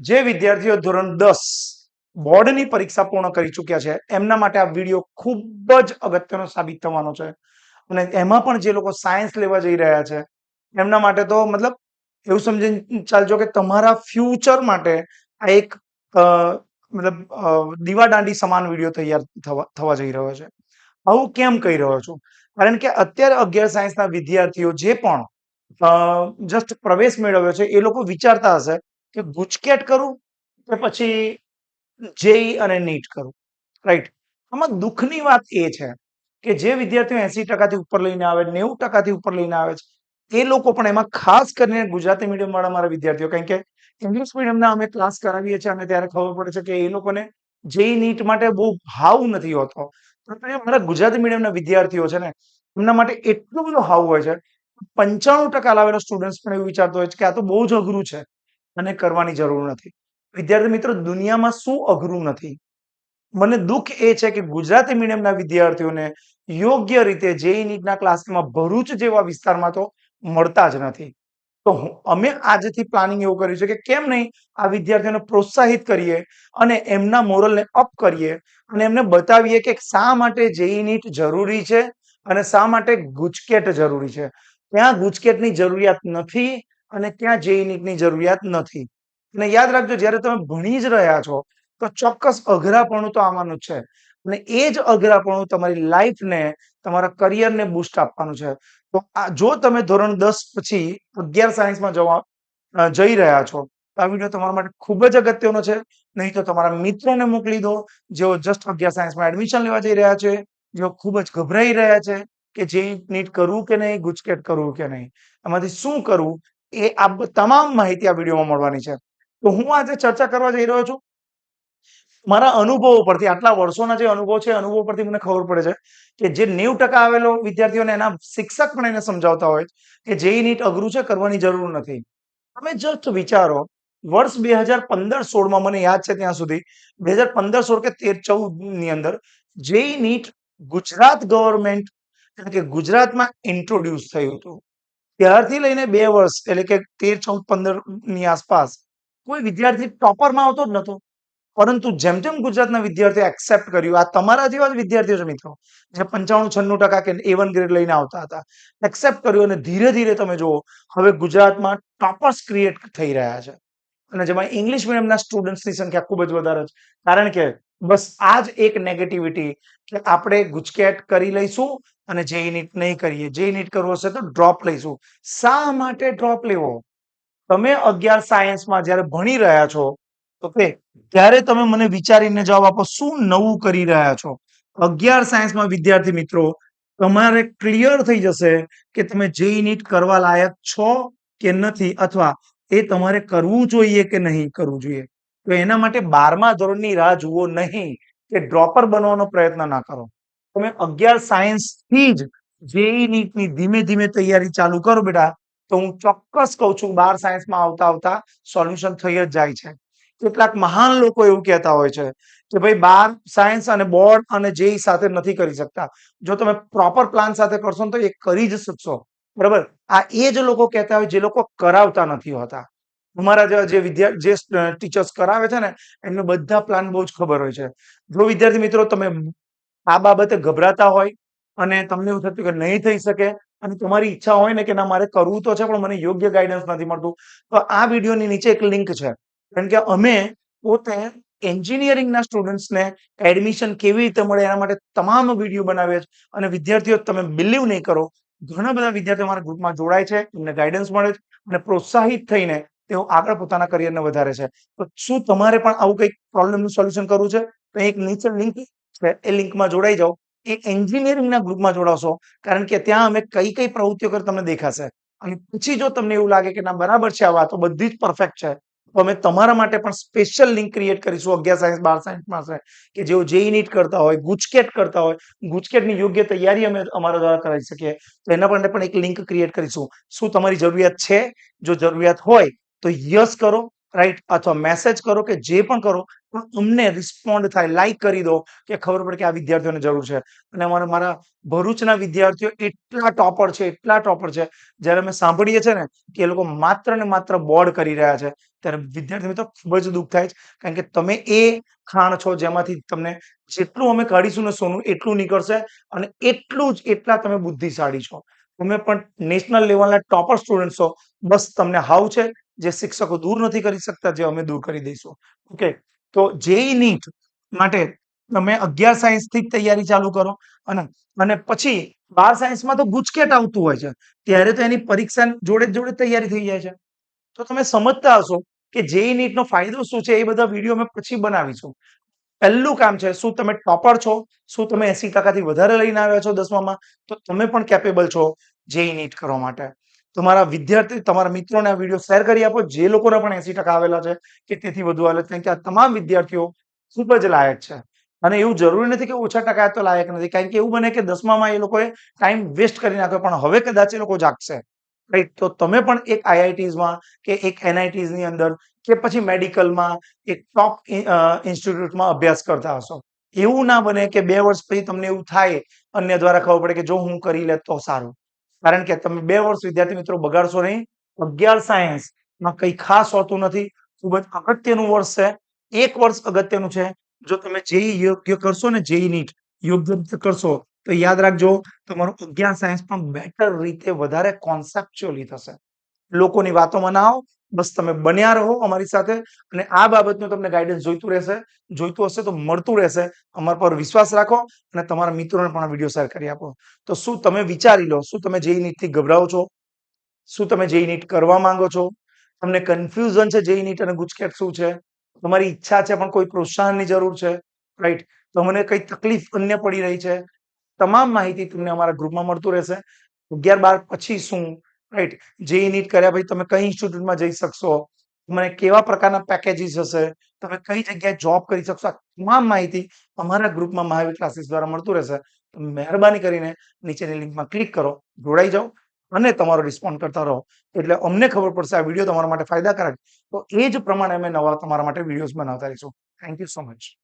જે વિદ્યાર્થીઓ ધોરણ દસ બોર્ડની પરીક્ષા પૂર્ણ કરી ચૂક્યા છે, એમના માટે આ વીડિયો ખૂબ જ અગત્યનો સાબિત થવાનો છે. અને એમાં પણ જે લોકો સાયન્સ લેવા જઈ રહ્યા છે, એમના માટે તો મતલબ એવું સમજી ચાલજો કે તમારા ફ્યુચર માટે આ એક મતલબ દીવાદાંડી સમાન વીડિયો તૈયાર થવા થવા જઈ રહ્યો છે. આવું કેમ કહી રહ્યો છું? કારણ કે અત્યારે અગિયાર સાયન્સના વિદ્યાર્થીઓ જે પણ જસ્ટ પ્રવેશ મેળવ્યો છે, એ લોકો વિચારતા હશે કે ગુચકેટ કરું કે પછી જેઈ અને નીટ કરું. રાઈટ આમાં દુઃખની વાત એ છે કે જે વિદ્યાર્થીઓ એસી ટકાથી ઉપર લઈને આવે, નેવું ટકાથી ઉપર લઈને આવે છે, એ લોકો પણ એમાં ખાસ કરીને ગુજરાતી મીડિયમ વાળા મારા વિદ્યાર્થીઓ, કારણ કે ઇંગ્લિશ મીડિયમના અમે ક્લાસ કરાવીએ છીએ અને ત્યારે ખબર પડે છે કે એ લોકોને જેઈ નીટ માટે બહુ ભાવ નથી હોતો. મારા ગુજરાતી મીડિયમના વિદ્યાર્થીઓ છે ને, એમના માટે એટલો બધો હાવ હોય છે, પંચાણું ટકા લાવેલો સ્ટુડન્ટ્સ પણ એવું વિચારતો હોય છે કે આ તો બહુ જ અઘરું છે. અને કરવાની જરૂર નથી. વિદ્યાર્થી મિત્રો, દુનિયામાં શું અઘરું નથી? મને દુઃખ એ છે કે ગુજરાતી મીડિયમના વિદ્યાર્થીઓને યોગ્ય રીતે જેઈ નીટના ક્લાસમાં ભરૂચ જેવા વિસ્તારમાં તો મળતા જ નથી. તો અમે આજથી પ્લાનિંગ એવું કર્યું છે કે કેમ નહીં આ વિદ્યાર્થીઓને પ્રોત્સાહિત કરીએ અને એમના મોરલને અપ કરીએ અને એમને બતાવીએ કે શા માટે જેઈ નીટ જરૂરી છે અને શા માટે ગુજકેટ જરૂરી છે. ત્યાં ગુચકેટની જરૂરિયાત નથી અને ત્યાં જેઈ નીટની જરૂરિયાત નથી. અને યાદ રાખજો, જ્યારે તમે ભણી જ રહ્યા છો, તો ચોક્કસ અઘરાપણું તો આવવાનું છે. અને એ જ અઘરાપણું તમારી લાઈફને, તમારા કરિયરને બુસ્ટ આપવાનું છે. તો આ, જો તમે ધોરણ દસ પછી અગિયાર સાયન્સમાં જવા જઈ રહ્યા છો, તો આ વીડિયો તમારા માટે ખૂબ જ અગત્યનો છે. નહીં તો તમારા મિત્રોને મોકલી દો, જેઓ જસ્ટ અગિયાર સાયન્સમાં એડમિશન લેવા જઈ રહ્યા છે, જેઓ ખૂબ જ ગભરાઈ રહ્યા છે કે જે નીટ કરવું કે નહીં, ગુચકેટ કરવું કે નહીં. એમાંથી શું કરવું એ આ તમામ માહિતી આ વિડીયોમાં મળવાની છે. તો હું આજે ચર્ચા કરવા જઈ રહ્યો છું. મારા અનુભવો પરથી, આટલા વર્ષોના જે અનુભવ છે અનુભવ પરથી મને ખબર પડે છે કે જે નેવું ટકા આવેલો વિદ્યાર્થીઓને એના શિક્ષક પણ એને સમજાવતા હોય કે જેઈ નીટ અઘરું છે, કરવાની જરૂર નથી. તમે જસ્ટ વિચારો, વર્ષ બે હજાર પંદર સોળમાં, મને યાદ છે ત્યાં સુધી, બે હજાર પંદર સોળ કે તેર ચૌદની અંદર જેઈ નીટ ગુજરાત ગવર્મેન્ટ એટલે કે ગુજરાતમાં ઇન્ટ્રોડ્યુસ થયું હતું. ત્યારથી લઈને બે વર્ષ, એટલે કે તેર, ચૌદ, પંદરની આસપાસ, કોઈ વિદ્યાર્થી ટોપરમાં આવતો જ નતો પરંતુ જેમ જેમ ગુજરાતના વિદ્યાર્થીઓ એક્સેપ્ટ કર્યું, આ તમારા જેવા જ વિદ્યાર્થીઓ છે મિત્રો, જે પંચાણું, છન્નું ટકા કે એ વન ગ્રેડ લઈને આવતા હતા. એક્સેપ્ટ કર્યું અને ધીરે ધીરે તમે જુઓ, હવે ગુજરાતમાં ટોપર્સ ક્રિએટ થઈ રહ્યા છે. અને જેમાં ઇંગ્લિશ મીડિયમના સ્ટુડન્ટ્સની સંખ્યા ખૂબ જ વધારે છે. કારણ કે બસ આ જ એક નેગેટિવિટી કે આપણે ગુચકેટ કરી લઈશું અને જે નીટ નહીં કરીએ, જે નીટ કરવું હશે તો ડ્રોપ લઈશું. શા માટે ડ્રોપ લેવો? તમે અગિયાર સાયન્સમાં જ્યારે ભણી રહ્યા છો ઓકે ત્યારે તમે મને વિચારીને જવાબ આપો, શું નવું કરી રહ્યા છો? અગિયાર સાયન્સમાં વિદ્યાર્થી મિત્રો, તમારે ક્લિયર થઈ જશે કે તમે જે નીટ કરવા લાયક છો કે નથી, અથવા એ તમારે કરવું જોઈએ કે નહીં કરવું જોઈએ? તો એના માટે બારમા ધોરણની રાહ જુઓ નહીં કે ડ્રોપર બનવાનો પ્રયત્ન ના કરો. તમે અગિયાર સાયન્સથી જ જેઈ નીટની ધીમે ધીમે તૈયારી ચાલુ કરો બેટા. તો હું ચોક્કસ કહું છું બાર સાયન્સમાં આવતા આવતા સોલ્યુશન થઈ જ જાય છે. કેટલાક મહાન લોકો એવું કહેતા હોય છે કે ભાઈ બાર સાયન્સ અને બોર્ડ અને જેઈ સાથે નથી કરી શકતા. જો તમે પ્રોપર પ્લાન સાથે કરશો ને તો એ કરી જ શકશો. બરાબર? આ એ જ લોકો કહેતા હોય જે લોકો કરાવતા નથી હોતા. અમારા જેવા જે વિદ્યા જે ટીચર્સ કરાવે છે ને, એમને બધા પ્લાન બહુ જ ખબર હોય છે. જો વિદ્યાર્થી મિત્રો, તમે આ બાબતે ગભરાતા હોય અને તમને એવું થતું કે નહીં થઈ શકે અને તમારી ઈચ્છા હોય ને કે ના, મારે કરવું તો છે, પણ મને યોગ્ય ગાઈડન્સ નથી મળતું, તો આ વિડીયોની નીચે એક લિંક છે. કારણ કે અમે પોતે એન્જિનિયરિંગના સ્ટુડન્ટ્સને એડમિશન કેવી રીતે મળે એના માટે તમામ વીડિયો બનાવીએ છીએ અને વિદ્યાર્થીઓ, તમે બિલીવ નહીં કરો ઘણા બધા વિદ્યાર્થીઓ અમારા ગ્રુપમાં જોડાય છે, એમને ગાઈડન્સ મળે છે અને પ્રોત્સાહિત થઈને તેઓ આગળ પોતાના કરિયરને વધારે છે. તો શું તમારે પણ આવું કંઈક પ્રોબ્લેમનું સોલ્યુશન કરવું છે? તો એક નીચે લિંક છે, એ લિંકમાં જોડાઈ જાઓ. એ એન્જિનિયરિંગના ગ્રુપમાં જોડાશો કારણ કે ત્યાં અમે કઈ કઈ પ્રવૃત્તિઓ કરી તમને દેખાશે. અને પછી જો તમને એવું લાગે કે ના, બરાબર છે આ વાતો, બધી જ પરફેક્ટ છે અમે તમારા માટે પણ સ્પેશિયલ લિંક ક્રિએટ કરીશું અગિયાર સાયન્સ બાર સાયન્સમાં છે, કે જેઓ જેઈ નીટ કરતા હોય ગુચકેટ કરતા હોય, ગુજકેટની યોગ્ય તૈયારી અમે અમારા દ્વારા કરાવી શકીએ. તો એના માટે પણ એક લિંક ક્રિએટ કરીશું. શું તમારી જરૂરિયાત છે? જો જરૂરિયાત હોય, તો યસ કરો. રાઈટ અથવા મેસેજ કરો કે જે પણ કરો અમને રિસ્પોન્ડ થાય લાઈક કરી દો કે ખબર પડે કે આ વિદ્યાર્થીઓને જરૂર છે. અને અમારા, મારા ભરૂચના વિદ્યાર્થીઓ એટલા ટોપર છે, એટલા ટોપર છે. જ્યારે અમે સાંભળીએ છીએ ને કે એ લોકો માત્ર ને માત્ર બોર્ડ કરી રહ્યા છે, ત્યારે વિદ્યાર્થી મિત્રો ખૂબ જ દુઃખ થાય છે. કારણ કે તમે એ ખાણ છો જેમાંથી તમને જેટલું અમે કાઢીશું ને સોનું, એટલું નીકળશે અને એટલું જ, એટલા તમે બુદ્ધિશાળી છો. તમે પણ નેશનલ લેવલના ટોપર સ્ટુડન્ટ બસ તમને હાવ છે જે શિક્ષકો દૂર નથી કરી શકતા, જે અમે દૂર કરી દઈશું. ઓકે તો જેઈ નીટ માટે તમે અગિયાર સાયન્સથી જ તૈયારી ચાલુ કરો અને અને પછી બાર સાયન્સમાં તો ગુચકેટ આવતું હોય છે. ત્યારે તો એની પરીક્ષા જોડે જોડે તૈયારી થઈ જાય છે. તો તમે સમજતા હશો કે જેઈ નીટ નો ફાયદો શું છે એ બધા વીડિયો અમે પછી બનાવીશું. પહેલું કામ છે, શું તમે ટોપર છો? શું તમે એસી ટકાથી વધારે લઈને આવ્યા છો દસમામાં? તો તમે પણ કેપેબલ છો. જેઈ નીટ કરવા માટે. તમારા વિદ્યાર્થી, તમારા મિત્રોને આ વીડિયો શેર કરી આપો. જે લોકોને પણ એસી ટકા આવેલા છે કે તેથી વધુ આવેલા છે. કારણ કે આ તમામ વિદ્યાર્થીઓ ખૂબ જ લાયક છે. અને એવું જરૂરી નથી કે ઓછા ટકા તો લાયક નથી. કારણ કે એવું બને કે દસમામાં એ લોકોએ ટાઈમ વેસ્ટ કરી નાખ્યો. પણ હવે કદાચ એ લોકો જાગશે. રાઈટ તો તમે પણ એક આઈઆઈટીઝમાં કે એક એનઆઈટીઝની અંદર કે પછી મેડિકલમાં એક ટોપ ઇન્સ્ટિટ્યૂટમાં અભ્યાસ કરતા હશો. એવું ના બને કે બે વર્ષ પછી તમને એવું થાય. અન્ય દ્વારા ખબર પડે કે જો હું કરી લે તો સારું. કારણ કે તમે બે વર્ષ વિદ્યાર્થી મિત્રો બગાડશો નહીં. અગિયાર સાયન્સમાં કંઈ ખાસ હોતું નથી. ખૂબ જ અગત્યનું વર્ષ છે. એક વર્ષ અગત્યનું છે. જો તમે જેઈ યોગ્ય કરશો ને જેઈ નીટ યોગ્ય રીતે કરશો, તો યાદ રાખજો, તમારું અગિયાર સાયન્સ પણ બેટર રીતે વધારે કોન્સેપ્ચ્યુઅલી થશે. લોકોની વાતોમાં ના આવો બસ તમે બન્યા રહો અમારી સાથે અને આ બાબતનું તમને ગાઈડન્સ જોઈતું રહેશે. જોઈતું હશે તો મળતું રહેશે. અમારા પર વિશ્વાસ રાખો અને તમારા મિત્રોને પણ વીડિયો શેર કરી આપો. તો શું તમે વિચારી લો, શું તમે જેઈ નીટથી ગભરાવો છો? શું તમે જેઈ નીટ કરવા માંગો છો? તમને કન્ફ્યુઝન છે જેઈ નીટ અને ગુજકેટ શું છે? તમારી ઈચ્છા છે પણ કોઈ પ્રોત્સાહનની જરૂર છે? રાઈટ તમને કઈ તકલીફ અન્ય પડી રહી છે? તમામ માહિતી તમને અમારા ગ્રુપમાં મળતું રહેશે. અગિયાર બાર પછી શું રાઈટ જેઈ નીટ કર્યા પછી તમે કઈ ઇન્સ્ટિટ્યૂટમાં જઈ શકશો? મને કેવા પ્રકારના પેકેજીસ હશે? તમે કઈ જગ્યાએ જોબ કરી શકશો? આ તમામ માહિતી અમારા ગ્રુપમાં મહાવીર ક્લાસીસ દ્વારા મળતું રહેશે. તો મહેરબાની કરીને નીચેની લિંકમાં ક્લિક કરો, જોડાઈ જાઓ અને તમારો રિસ્પોન્ડ કરતા રહો. એટલે અમને ખબર પડશે આ વીડિયો તમારા માટે ફાયદાકારક. તો એ જ પ્રમાણે અમે નવા તમારા માટે વિડીયોઝ બનાવતા રહીશું. Thank you so much